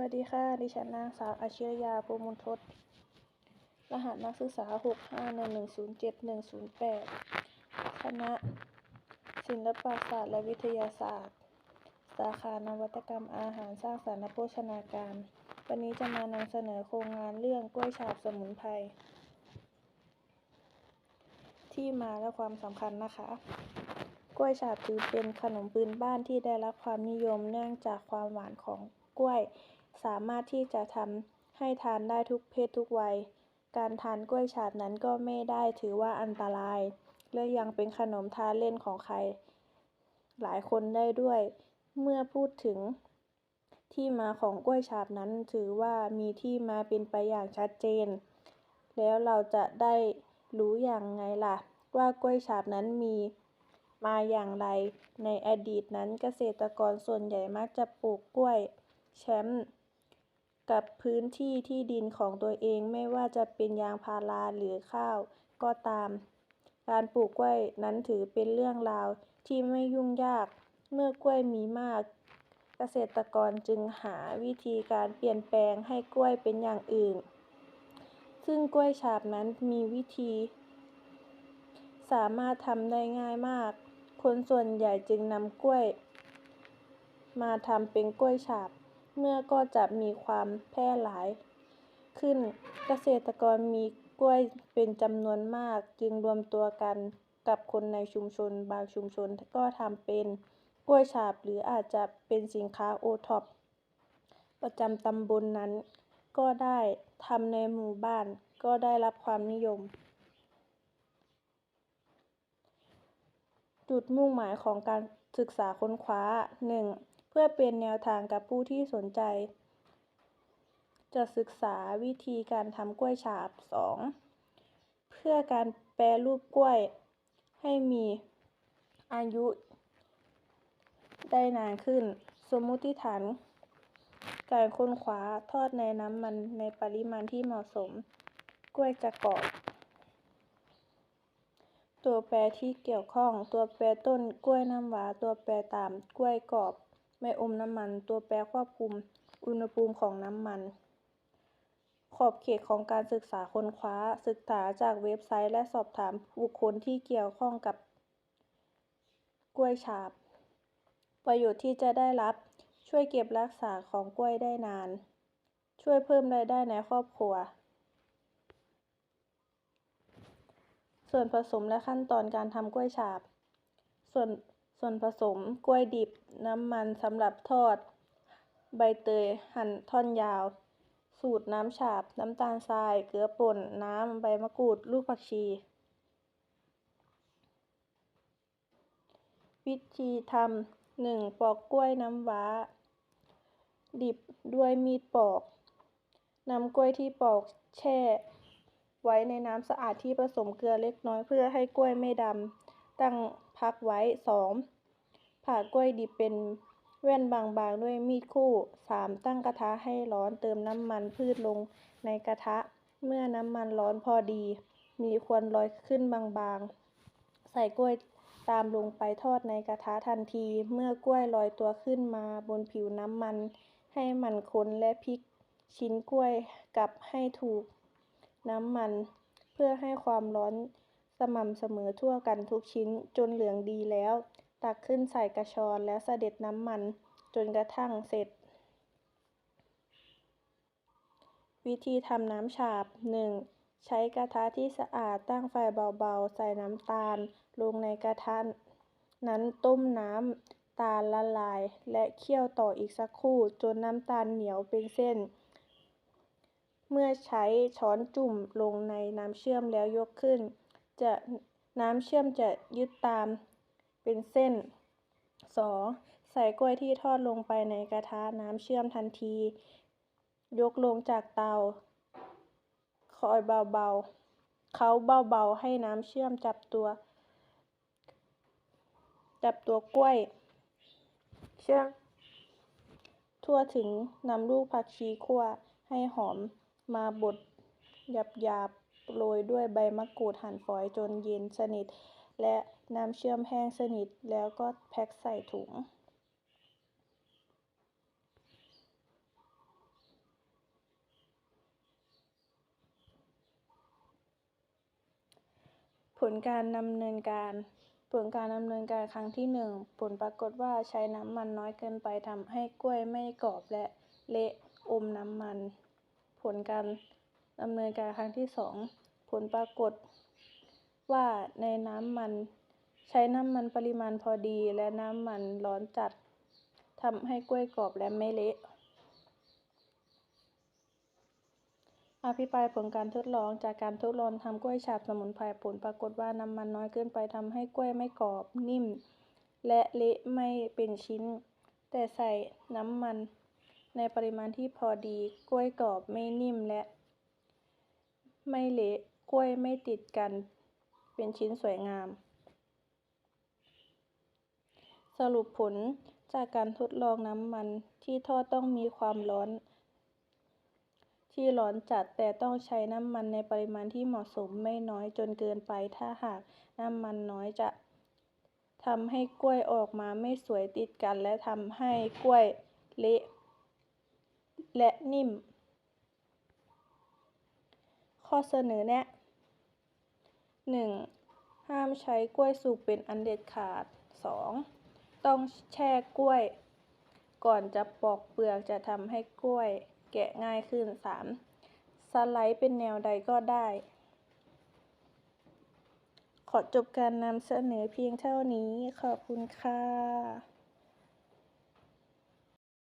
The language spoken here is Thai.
วัสดีค่ะ ดิฉันนางสาวอาชิรยาภูมุนทศ รหัสนักศึกษา 651107108 คณะ ศิลปศาสตร์และวิทยาศาสตร์ สาขานวัตกรรมอาหารสร้างสรรค์และโภชนาการ วันนี้จะมานำเสนอโครงงานเรื่องกล้วยฉาบสมุนไพร ที่มาและความสำคัญนะคะกล้วยฉาบถือเป็นขนมพื้นบ้านที่ได้รับความนิยมเนื่องจากความหวานของกล้วย สามารถที่จะทำให้ทานได้ทุกเพศทุกวัย การทานกล้วยฉาบนั้นก็ไม่ได้ถือว่าอันตราย และยังเป็นขนมทานเล่นของใคร หลายคนได้ด้วย เมื่อพูดถึงที่มาของกล้วยฉาบนั้นถือว่ามีที่มาเป็นไปอย่างชัดเจน แล้วเราจะได้รู้อย่างไงล่ะ ว่ากล้วยฉาบนั้นมีมาอย่างไร ในอดีตนั้นเกษตรกรส่วนใหญ่มักจะปลูกกล้วยแชมป์ กับพื้นที่ที่ดินของตัวเองไม่ว่าจะเป็นยางพาราหรือข้าวก็ตาม การปลูกกล้วยนั้นถือเป็นเรื่องราวที่ไม่ยุ่งยาก เมื่อกล้วยมีมาก เกษตรกรจึงหาวิธีการเปลี่ยนแปลงให้กล้วยเป็นอย่างอื่น ซึ่งกล้วยฉาบนั้นมีวิธี สามารถทำได้ง่ายมาก คนส่วนใหญ่จึงนำกล้วย มาทำเป็นกล้วยฉาบ เมื่อก็จะมีความแพร่หลาย ขึ้นเกษตรกรมีกล้วยเป็นจำนวนมาก จึงรวมตัวกันกับคนในชุมชน บางชุมชนก็ทำเป็นกล้วยฉาบหรืออาจจะเป็นสินค้าโอท็อปประจำตำบลนนั้น ก็ได้ทำในหมู่บ้านก็ได้รับความนิยม จุดมุ่งหมายของการศึกษาค้นคว้า 1. เพื่อเป็นแนวทางกับผู้ที่สนใจ จะศึกษาวิธีการทำกล้วยฉาบ 2. เพื่อการแปรรูปกล้วยให้มีอายุ ได้นานขึ้น สมมุติฐาน การค้นคว้าทอดในน้ำมันในปริมาณที่เหมาะสม กล้วยจะกรอบตัวแปรที่เกี่ยวข้อง ตัวแปรต้นกล้วยน้ำว้า ตัวแปรตามกล้วยกรอบ ไม่อมน้ำมัน ตัวแปรควบคุมอุณหภูมิของน้ำมัน ขอบเขตของการศึกษาค้นคว้า ศึกษาจากเว็บไซต์และสอบถามบุคคลที่เกี่ยวข้องกับ กล้วยฉาบ ประโยชน์ที่จะได้รับ ช่วยเก็บรักษาของกล้วยได้นาน ช่วยเพิ่มรายได้ในครอบครัว ส่วนผสมและขั้นตอนการทำกล้วยฉาบ ส่วน ส่วนผสมกล้วยดิบ น้ำมันสำหรับทอด ใบเตยหั่นท่อนยาว สูตรน้ำฉาบ น้ำตาลทราย เกลือป่น น้ำ ใบมะกรูด ลูกผักชี วิธีทำหนึ่งปอกกล้วยน้ำว้า ดิบด้วยมีดปอกนำกล้วยที่ปอกแช่ ไว้ในน้ำสะอาดที่ผสมเกลือเล็กน้อยเพื่อให้กล้วยไม่ดำตั้ง พักไว้ 2. ผ่ากล้วยดิบเป็นแว่นบางๆ ด้วยมีดคู่ 3. ตั้งกระทะให้ร้อนเติมน้ำมันพืชลงในกระทะ เมื่อน้ำมันร้อนพอดี มีควันลอยขึ้นบางๆ ใส่กล้วยตามลงไปทอดในกระทะทันที เมื่อกล้วยลอยตัวขึ้นมาบนผิวน้ำมัน ให้มันคนและพลิกชิ้นกล้วยกลับให้ถูกน้ำมัน เพื่อให้ความร้อน สม่ำเสมอทั่วกันทุกชิ้นจนเหลืองดีแล้ว ตักขึ้นใส่กระชอนแล้วเสด็จน้ำมันจนกระทั่งเสร็จ วิธีทำน้ำฉาบ 1. ใช้กระทะที่สะอาดตั้งไฟเบาๆ ใส่น้ำตาล ลงในกระทะนั้นต้มน้ำตาลละลาย และเคี่ยวต่ออีกสักครู่จนน้ำตาลเหนียวเป็นเส้น เมื่อใช้ช้อนจุ่มลงในน้ำเชื่อมแล้วยกขึ้น จะน้ำเชื่อมจะยึดตามเป็นเส้น 2. ใส่กล้วยที่ทอดลงไปในกระทะน้ำเชื่อมทันที ยกลงจากเตา คอยเบาๆ เขาเบาๆ ให้น้ำเชื่อมจับตัว จับตัวกล้วย เชื่อม ทั่วถึงนำลูกผักชีคั่วให้หอมมาบดหยาบๆ โรยด้วยใบมะกรูดหั่นฝอยจนเย็นสนิท และน้ำเชื่อมแห้งสนิทแล้วก็แพ็คใส่ถุงผลการดำเนินการผลการดำเนินการครั้งที่ 1 ผลปรากฏว่าใช้น้ำมันน้อยเกินไปทำให้กล้วยไม่กรอบและเละอมน้ำมัน ผลการ ดำเนินการครั้งที่สองผลปรากฏว่าในน้ำมันใช้น้ำมันปริมาณพอดีและน้ำมันร้อนจัดทำให้กล้วยกรอบและไม่เละ อภิปรายผลการทดลองจากการทดลองทำกล้วยฉาบสมุนไพรผลปรากฏว่าน้ำมันน้อยเกินไปทำให้กล้วยไม่กรอบนิ่ม และเละไม่เป็นชิ้น แต่ใส่น้ำมันในปริมาณที่พอดีกล้วยกรอบไม่นิ่มและ ไม่เละกล้วยไม่ติดกัน เป็นชิ้นสวยงาม สรุปผลจากการทดลองน้ำมันที่ทอดต้องมีความร้อน ที่ร้อนจัดแต่ต้องใช้น้ำมันในปริมาณที่เหมาะสมไม่น้อยจนเกินไป ถ้าหากน้ำมันน้อยจะทำให้กล้วยออกมาไม่สวยติดกัน และทำให้กล้วยเละและนิ่ม ข้อเสนอแนะ 1. ห้ามใช้กล้วยสุกเป็นอันเด็ดขาด 2. ต้องแช่กล้วย ก่อนจะปอกเปลือกจะทำให้กล้วย แกะง่ายขึ้น 3. สไลด์เป็นแนวใดก็ได้ ขอจบการนำเสนอเพียงเท่านี้ ขอบคุณค่ะ